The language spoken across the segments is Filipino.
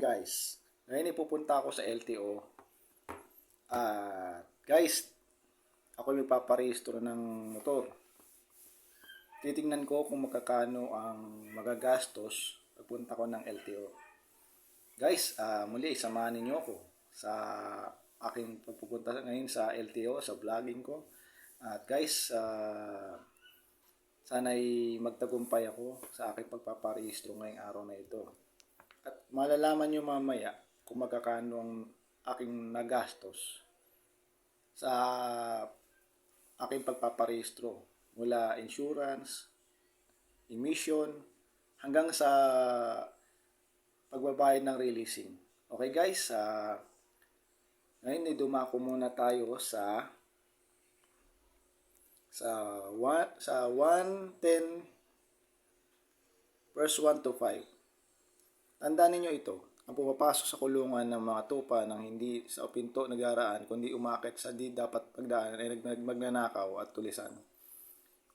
guys. Ngayon ipupunta ako sa LTO. At guys, ako yung magpaparehistro ng motor. Titingnan ko kung magkakano ang magagastos pagpunta ko ng LTO. Guys, ah, muli samahan ninyo ako sa aking pagpupunta ngayon sa LTO, sa vlogging ko. At guys, ah, sana'y magtagumpay ako sa aking pagpaparehistro ngayong araw na ito. At malalaman nyo mamaya kung magkakano ang aking nagastos sa aking pagpaparehistro mula insurance, emission, hanggang sa pagbabayad ng releasing. Okay guys, ah ngayon ay dumako muna tayo sa sa 1 sa 110 verse 1 to 5. Tandaan ninyo ito, ang pumapasok sa kulungan ng mga tupa ng hindi sa pinto nagaraan, kundi umakit sa di dapat pagdaan ay magnanakaw at tulisan.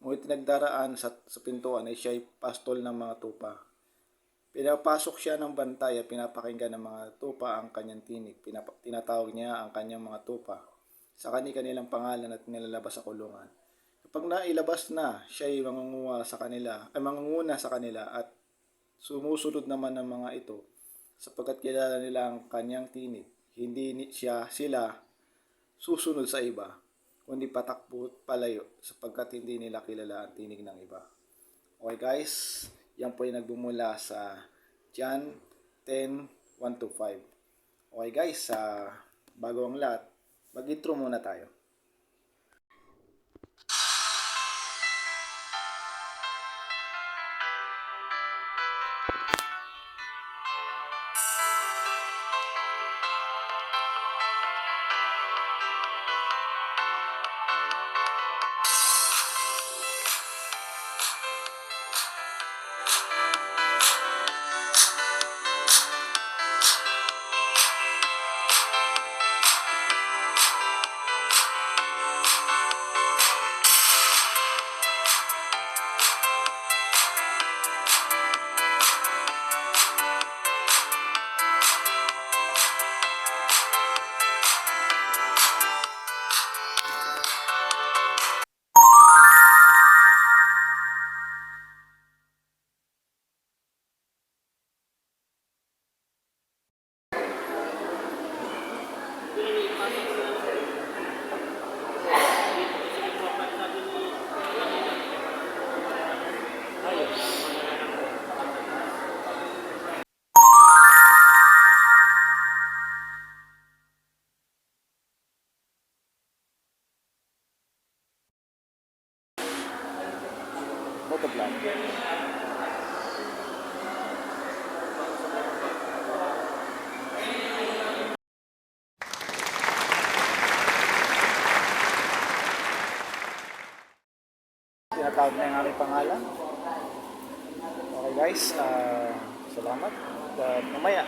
Ngunit nagdaraan sa, sa pintuan ay siya'y pastol ng mga tupa. Pinapasok siya ng bantay at pinapakinggan ng mga tupa ang kanyang tinig. Pinapa, tinatawag niya ang kanyang mga tupa sa kani-kanilang pangalan at nilalabas sa kulungan. Kapag nailabas na, siya ay mangunguha sa kanila, ay mangunguna sa kanila at sumusunod naman ng mga ito sapagkat kilala nila ang kanyang tinig. Hindi siya sila susunod sa iba, kundi patakbo at palayo sapagkat hindi nila kilala ang tinig ng iba. Okay guys, yan po ay nagbumula sa John 10, 1 to 5. Okay guys, sa bago ang lahat, mag-intro muna tayo. Motovlog. Tinatawag na yung aming pangalan. Okay guys, ah, salamat. Uh, mamaya,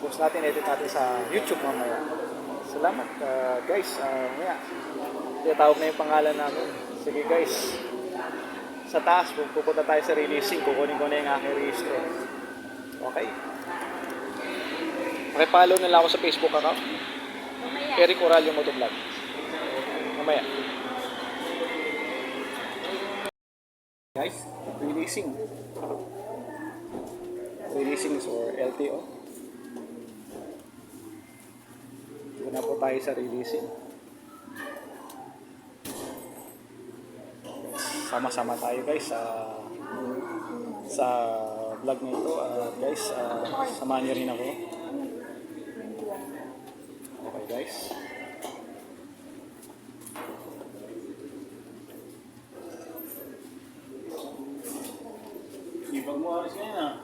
post natin, edit natin sa YouTube mamaya. Salamat ah, guys, Ah, mamaya. Tinatawag na yung pangalan namin. Sige guys, sa taas, kung pupunta tayo sa releasing, kukunin ko na yung aking registro. Okay? Pakipollow na lang ako sa Facebook account. Mamaya. Eric Oral yung motovlog. Mamaya. Guys, releasing. Releasing or LTO. Dito na po tayo sa releasing. Sama-sama tayo guys sa sa vlog na ito. Ah, guys, ah, samahan niyo rin ako. Okay guys. Ibang mo alis ngayon ah.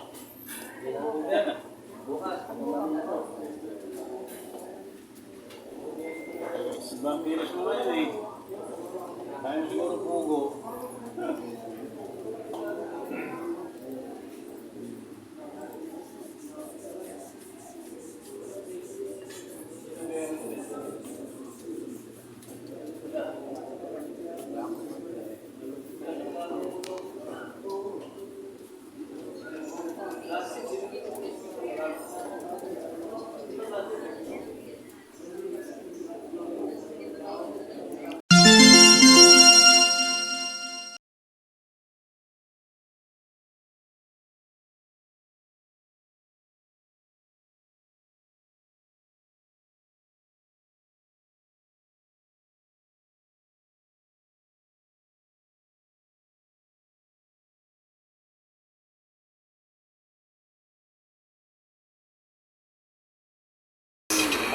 Yan ah. Ibang kilos mo ngayon eh. Kaya mo siguro pugo. Yeah.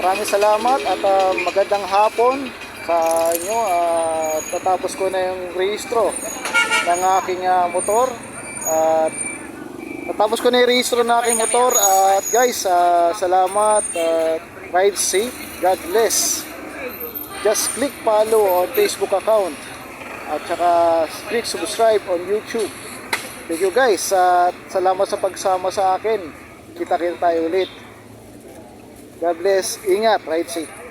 Maraming salamat at ah, magandang hapon sa inyo. At natapos ko na yung rehistro ng aking ah, motor. At natapos ko na yung rehistro ng aking motor. At guys, ah, salamat. At ride safe. God bless. Just click follow on Facebook account. At saka click subscribe on YouTube. Thank you guys. At salamat sa pagsama sa akin. Kita-kita tayo ulit. God bless. Ingat. Ride safe.